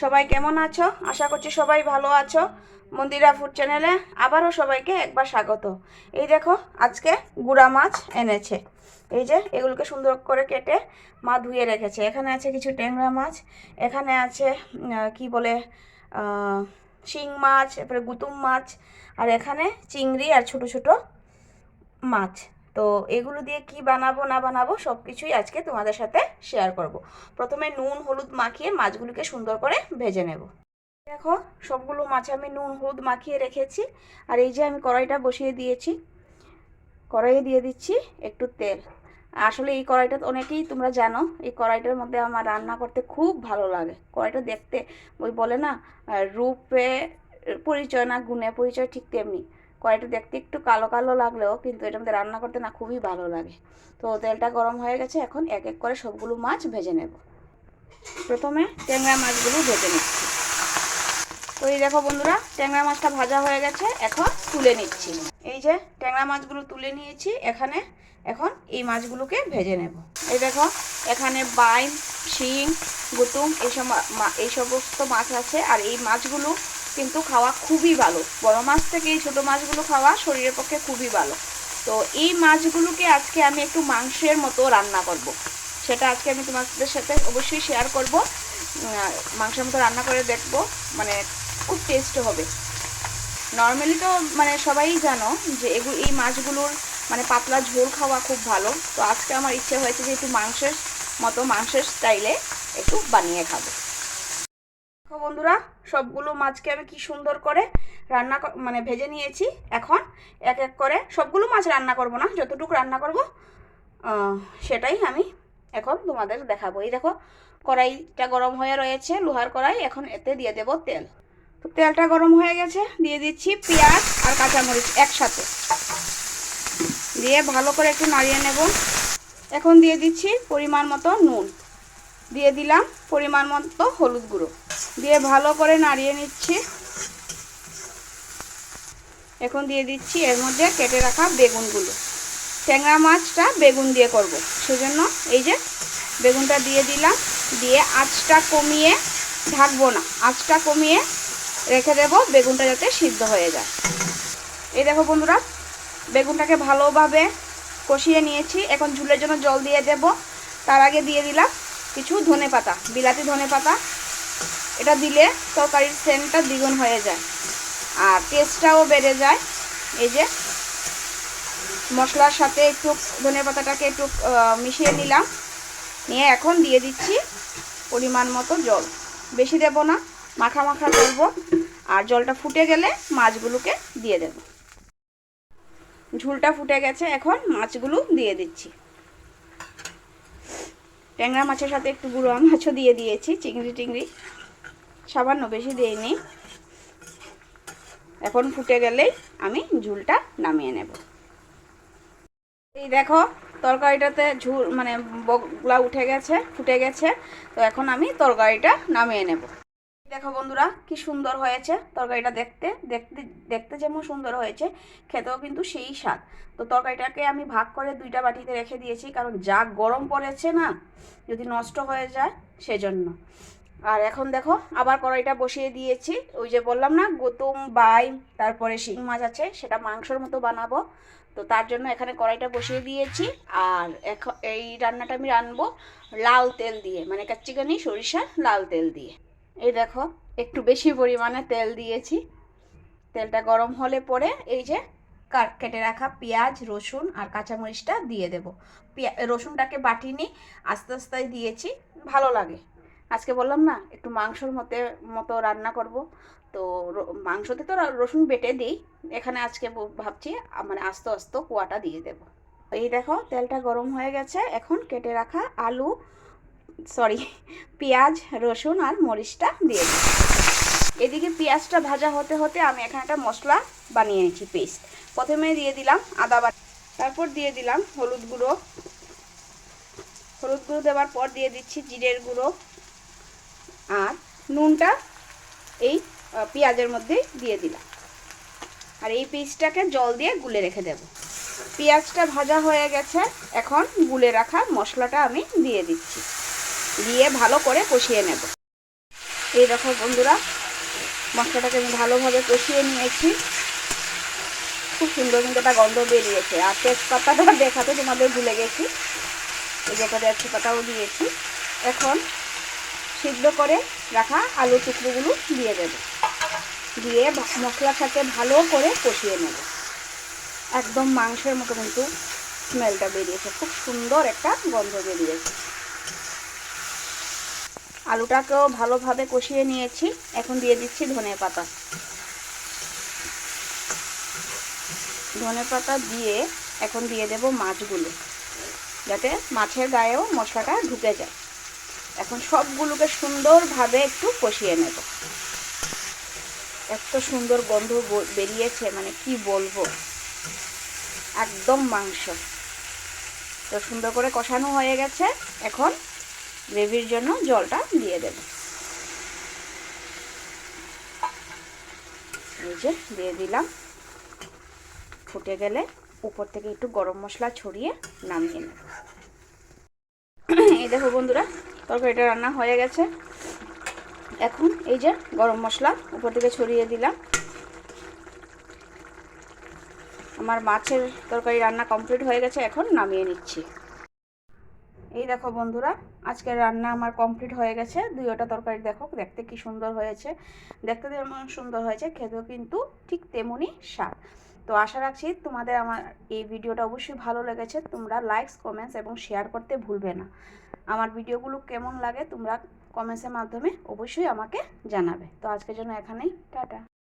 সবাই কেমন আছো? আশা করছি সবাই ভালো আছো। মন্দিরা ফুড চ্যানেলে আবারও সবাইকে একবার স্বাগত। এই দেখো, আজকে গুড়া মাছ এনেছে। এই যে, এগুলোকে সুন্দর করে কেটে মা ধুয়ে রেখেছে। এখানে আছে কিছু ট্যাংরা মাছ, এখানে আছে কি বলে শিং মাছ এরপরে গুতুম মাছ, আর এখানে চিংড়ি আর ছোট ছোট মাছ। তো এগুলো দিয়ে কি বানাবো, না বানাবো সব কিছুই আজকে তোমাদের সাথে শেয়ার করব। প্রথমে নুন, হলুদ মাখিয়ে মাছগুলোকে সুন্দর করে ভেজে নেব। দেখো, সবগুলো মাছ আমি নুন, হলুদ মাখিয়ে রেখেছি। আর এই যে আমি কড়াইটা বসিয়ে দিয়েছি, কড়াইয়ে দিয়ে দিচ্ছি একটু তেল। আসলে এই কড়াইটা অনেকেই তোমরা জানো, এই কড়াইটার মধ্যে আমার রান্না করতে খুব ভালো লাগে। কড়াইটা দেখতে ওই বলে না, রূপে পরিচয় না, গুণে পরিচয় ঠিক তেমনি। কড়াইটা দেখতে একটু কালো কালো লাগলেও কিন্তু এটার মধ্যে রান্না করতে না খুবই ভালো লাগে। তো তেলটা গরম হয়ে গেছে, এখন এক এক করে সবগুলো মাছ ভেজে নেব। প্রথমে ট্যাংরা মাছগুলো ভেজে নিচ্ছি। তো এই দেখো বন্ধুরা, ট্যাংরা মাছটা ভাজা হয়ে গেছে, এখন তুলে নিচ্ছি। এই যে ট্যাংরা মাছগুলো তুলে নিয়েছি, এখানে এখন এই মাছগুলোকে ভেজে নেব। এই দেখো, এখানে বাইম শিং, গুতুম এইসব এই সমস্ত মাছ আছে, আর এই মাছগুলো কিন্তু খাওয়া খুবই ভালো। বড় মাছ থেকে এই ছোটো মাছগুলো খাওয়া শরীরের পক্ষে খুবই ভালো। তো এই মাছগুলোকে আজকে আমি একটু মাংসের মতো রান্না করব। সেটা আজকে আমি তোমাদের সাথে অবশ্যই শেয়ার করব। মাংসের মতো রান্না করে দেখব মানে খুব টেস্ট হবে। নর্মালি তো মানে সবাই জানো যে এগুলো এই মাছগুলোর মানে পাতলা ঝোল খাওয়া খুব ভালো। তো আজকে আমার ইচ্ছে হয়েছে যে একটু মাংসের মতো, মাংসের স্টাইলে একটু বানিয়ে খাব। বন্ধুরা, সবগুলো মাছকে আমি কি সুন্দর করে রান্না মানে ভেজে নিয়েছি। এখন এক এক করে সবগুলো মাছ রান্না করব না, যতটুকু রান্না করব সেটাই আমি এখন তোমাদের দেখাবো। এই দেখো, কড়াইটা গরম হয়ে রয়েছে, লোহার কড়াই, এখন এতে দিয়ে দেব তেল। তো তেলটা গরম হয়ে গেছে, দিয়ে দিচ্ছি পেঁয়াজ আর কাঁচামরিচ একসাথে। দিয়ে ভালো করে একটু নাড়িয়ে নেব। এখন দিয়ে দিচ্ছি পরিমাণ মতো নুন। দিয়ে দিলাম পরিমাণ মতো হলুদ গুঁড়ো। দিয়ে ভালো করে নাড়িয়ে নিচ্ছি। এখন দিয়ে দিচ্ছি এর মধ্যে কেটে রাখা বেগুনগুলো। ট্যাংরা মাছটা বেগুন দিয়ে করব। সেজন্য এই যে বেগুনটা দিয়ে দিলাম, দিয়ে আঁচটা কমিয়ে ঢাকবো না। আঁচটা কমিয়ে রেখে দেব, বেগুনটা যাতে সিদ্ধ হয়ে যায়। এই দেখো বন্ধুরা, বেগুনটাকে ভালোভাবে কষিয়ে নিয়েছি। এখন ঝুলের জন্য জল দিয়ে দেব। তার আগে দিয়ে দিলাম কিছু ধনে পাতা বিলাতি ধনে পাতা এটা দিলে তরকারির সেন্টটা দ্বিগুণ হয়ে যায়। আর টেস্টটাও বেড়ে যায়। এই যে মশলার সাথে একটু ধনে পাতাটাকে একটু মিশিয়ে নিলাম। নিয়ে এখন দিয়ে দিচ্ছি পরিমাণ মতো জল। বেশি দেব না, মাখা মাখা করব। আর জলটা ফুটে গেলে মাছগুলোকে দিয়ে দেব। ঝুলটা ফুটে গেছে, এখন মাছগুলো দিয়ে দিচ্ছি। ট্যাংরা মাছের সাথে একটু গুঁড়ো মাছও দিয়ে দিয়েছি, চিংড়ি টিংড়ি। সামান্য বেশি দিইনি এখন ফুটে গেলেই আমি ঝুলটা নামিয়ে নেব। এই দেখো, তরকারিটাতে ঝুল মানে বগলা উঠে গেছে, ফুটে গেছে, তো এখন আমি তরকারিটা নামিয়ে নেব। দেখো বন্ধুরা, কি সুন্দর হয়েছে তরকারিটা দেখতে। দেখতে দেখতে যেমন সুন্দর হয়েছে, খেতেও কিন্তু সেই স্বাদ। তো তরকারিটাকে আমি ভাগ করে দুইটা বাটিতে রেখে দিয়েছি, কারণ যা গরম পড়েছে না, যদি নষ্ট হয়ে যায়, সেজন্য। আর এখন দেখো, আবার কড়াইটা বসিয়ে দিয়েছি। ওই যে বললাম না, গতুম, বাই, তারপরে শিং মাছ আছে, সেটা মাংসর মতো বানাবো। তো তার জন্য এখানে কড়াইটা বসিয়ে দিয়েছি। আর এখন এই রান্নাটা আমি রানবো লাল তেল দিয়ে মানে কাচ্চিকানি, সরিষা, লাল তেল দিয়ে। এই দেখো, একটু বেশি পরিমাণে তেল দিয়েছি। তেলটা গরম হলে পরে এই যে কাট রাখা পেঁয়াজ, রসুন আর কাঁচামরিচটা দিয়ে দেবো। পেঁয়া, রসুনটাকে বাটিনি, আস্তে আস্তে দিয়েছি, ভালো লাগে। আজকে বললাম না, একটু মাংসর মতে, মতো রান্না করব। তো মাংসতে তো রসুন বেটে দিই। এখানে আজকে ভাবছি মানে আস্তে আস্তে কুয়াটা দিয়ে দেব। এই দেখো, তেলটা গরম হয়ে গেছে। এখন কেটে রাখা আলু, সরি, পেঁয়াজ, রসুন আর মরিচটা দিয়ে দিই এদিকে পেঁয়াজটা ভাজা হতে হতে আমি এখানে একটা মশলা বানিয়ে নিয়েছি পেস্ট। প্রথমে দিয়ে দিলাম আদা বাটা, তারপর দিয়ে দিলাম হলুদ গুঁড়ো। হলুদ গুঁড়ো দেওয়ার পর দিয়ে দিচ্ছি জিরের গুঁড়ো। আর নুনটা এই পেঁয়াজের মধ্যে দিয়ে দিলাম। আর এই পেস্টটাকে জল দিয়ে গুলে রেখে দেব। পেঁয়াজটা ভাজা হয়ে গেছে, এখন গুলে রাখা মশলাটা আমি দিয়ে দিচ্ছি। দিয়ে ভালো করে কষিয়ে নেব। এই দেখো বন্ধুরা, মশলাটাকে আমি ভালোভাবে কষিয়ে নিয়েছি। খুব সুন্দর কিন্তু একটা গন্ধ বেরিয়েছে। আর তেজপাতাটা দেখাতে তোমাদের ভুলে গেছি। এই যে তেজপাতাও দিয়েছি। এখন সিদ্ধ করে রাখা আলু টুকরোগুলো দিয়ে দেবো। দিয়ে মশলার সাথে ভালো করে কষিয়ে নেব। একদম মাংসের মতো কিন্তু স্মেলটা বেরিয়েছে। খুব সুন্দর একটা গন্ধ বেরিয়েছে। আলুটাকেও ভালোভাবে কষিয়ে নিয়েছি। এখন দিয়ে দিচ্ছি ধনে পাতা। ধনে পাতা দিয়ে এখন দিয়ে দেব মাছগুলো, যাতে মাছের গায়েও মশলাটা ঢুকে যায়। এখন সবগুলোকে সুন্দরভাবে একটু কষিয়ে নেব। এত সুন্দর গন্ধ বেরিয়েছে মানে কি বলব? একদম মাংস। তো সুন্দর করে কষানো হয়ে গেছে। এখন গ্রেভির জন্য জলটা দিয়ে দেব। এই যে দিয়ে দিলাম। ফুটে গেলে উপর থেকে একটু গরম মশলা ছড়িয়ে নামিয়ে নেব। এই দেখো বন্ধুরা তরকারিটা রান্না হয়ে গেছে। এখন এই যে গরম মশলা উপর থেকে ছড়িয়ে দিলাম। আমার মাছের তরকারি রান্না কমপ্লিট হয়ে গেছে, এখন নামিয়ে নিচ্ছি। এই দেখো বন্ধুরা আজকের রান্না আমার কমপ্লিট হয়ে গেছে। দুইটা তরকারি দেখো, দেখতে কি সুন্দর হয়েছে। দেখতে যেমন সুন্দর হয়েছে, খেতেও কিন্তু ঠিক তেমনই স্বাদ। তো আশা রাখছি তোমাদের আমার এই ভিডিওটা অবশ্যই ভালো লেগেছে। তোমরা লাইকস কমেন্টস এবং শেয়ার করতে ভুলবে না। আমার ভিডিওগুলো কেমন লাগে তোমরা কমেন্টসের মাধ্যমে অবশ্যই আমাকে জানাবে। তো আজকের জন্য এখানেই, টাটা।